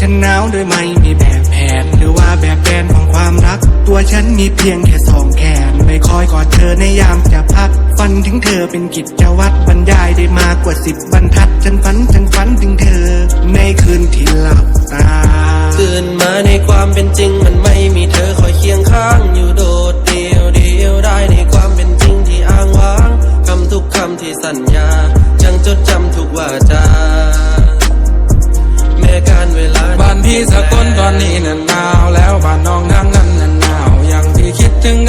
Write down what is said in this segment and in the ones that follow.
ฉันหนาวโดยไม่มีแบบแผน หรือว่าแบบแผนของความรัก ตัวฉันมีเพียงแค่สองแขนไม่คอยกอดเธอในยามจะพักฝันถึงเธอเป็นกิจวัตรบรรยายได้มากกว่าสิบบรรทัด ฉันฝันฉันฝันถึงเธอ ในคืนที่หลับตาตื่นมาในความเป็นจริงมัน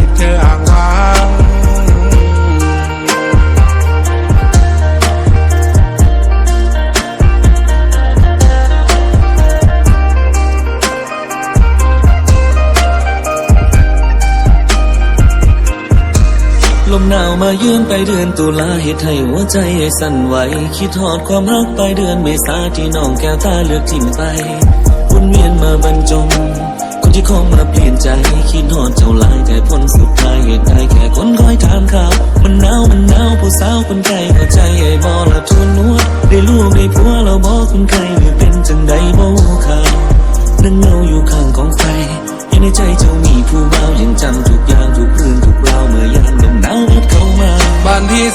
่ หนาวมายืนไปเดือนตุลาเหตุให้หัวใจสั่นไหว คิดทอดความรักไปเดือนเมษาที่น้องแก้วตาเลือกทิ้งไปวนเวียนมาบรรจง คนที่คงมาเปลี่ยนใจ คิดทอดเจ้าลายแต่ผลสุดท้ายเหตุใดแค่คนคอยถามข่าว มันหนาวมันหนาวผู้สาวคนไกลเข้าใจไอ้บอละทุนนัวได้ลูกได้ผัวเราบอกคนไกล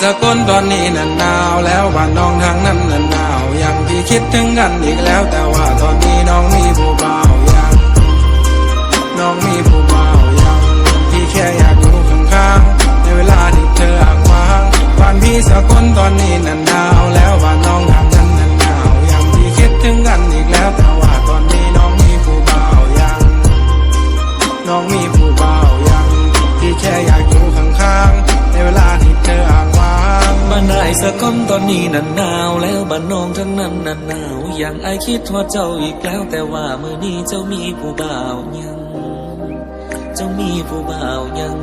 สกลตอนนี้นันหนาว แล้วบ้านน้องทางนั้นนันหนาว ยังพี่คิดถึงกันอีกแล้วแต่ว่าตอนนี้น้องมีผู้บ่าว สะก้อนตอนนี้นันหนาวแล้วบ้านน้องทั้งนั้นนันหนาวอย่างไอคิดว่าเจ้าอีกแล้ว แต่ว่ามือนี้เจ้ามีผู้บ่าวยัง เจ้ามีผู้บ่าวยัง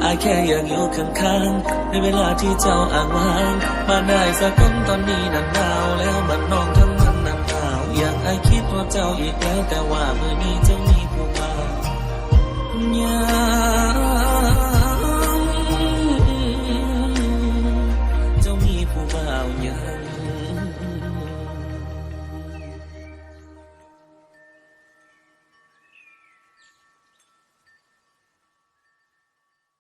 ไอแค่อยากอยู่ข้างๆในเวลาที่เจ้าอ่างว่างบ้านนายสะก้อนตอนนี้นันหนาวแล้วบ้านน้องทั้งนั้นนันหนาวอย่างไอคิดว่าเจ้าอีกแล้ว แต่ว่ามือนี้เจ้ามีผู้บ่าวยัง